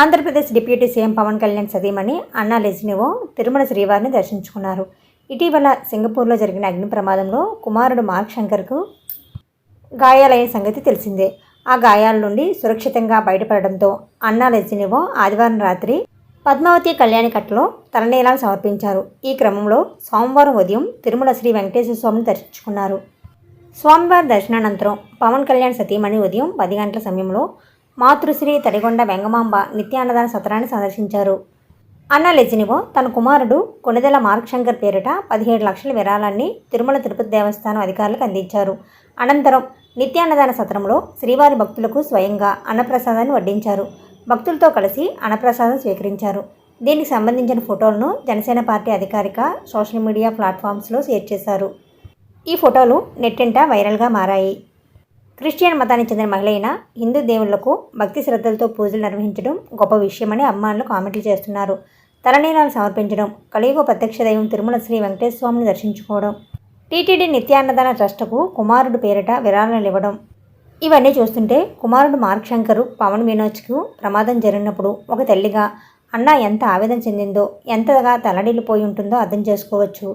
Andhra Pradesh deputy CM Pawan Kalyan సతీమణి Anna లెజ్నివో Tirumala శ్రీవారిని దర్శించుకున్నారు. ఇటీవల సింగపూర్లో జరిగిన అగ్ని ప్రమాదంలో కుమారుడు మార్క్ శంకర్కు గాయాలైన సంగతి తెలిసిందే. ఆ గాయాల నుండి సురక్షితంగా బయటపడడంతో అన్నా లెజ్నివో ఆదివారం రాత్రి పద్మావతి కళ్యాణి కట్టలో తలనీలాలు సమర్పించారు. ఈ క్రమంలో సోమవారం ఉదయం తిరుమల శ్రీ వెంకటేశ్వర స్వామిని దర్శించుకున్నారు. స్వామివారి దర్శనానంతరం పవన్ కళ్యాణ్ సతీమణి ఉదయం పది గంటల సమయంలో మాతృశ్రీ తడిగొండ వెంగమాంబ నిత్యాన్నదాన సత్రాన్ని సందర్శించారు. అన్న లెజినివో తన కుమారుడు కొనిదెల మార్క్శంకర్ పేరిట పదిహేడు లక్షల విరాళాన్ని తిరుమల తిరుపతి దేవస్థానం అధికారులకు అందించారు. అనంతరం నిత్యాన్నదాన సత్రంలో శ్రీవారి భక్తులకు స్వయంగా అన్నప్రసాదాన్ని వడ్డించారు. భక్తులతో కలిసి అన్నప్రసాదం స్వీకరించారు. దీనికి సంబంధించిన ఫోటోలను జనసేన పార్టీ అధికారిక సోషల్ మీడియా ప్లాట్ఫామ్స్లో షేర్ చేశారు. ఈ ఫోటోలు నెట్టింట వైరల్గా మారాయి. క్రిస్టియన్ మతానికి చెందిన మహిళ అయిన హిందూ దేవుళ్ళకు భక్తి శ్రద్ధలతో పూజలు నిర్వహించడం గొప్ప విషయమని అభిమానులు కామెంట్లు చేస్తున్నారు. తలనీలాలు సమర్పించడం కలియుగ ప్రత్యక్ష దైవం తిరుమల శ్రీ వెంకటేశ్వర స్వామిని దర్శించుకోవడం టీటీడీ నిత్యాన్నదాన ట్రస్టుకు కుమారుడు పేరిట విరాళాలు ఇవ్వడం. ఇవన్నీ చూస్తుంటే కుమారుడు మార్క్ శంకరు పవన్ వినోజ్కు ప్రమాదం జరిగినప్పుడు ఒక తల్లిగా అన్న ఎంత ఆవేదన చెందిందో ఎంతగా తలడిల్లిపోయి ఉంటుందో అర్థం చేసుకోవచ్చు.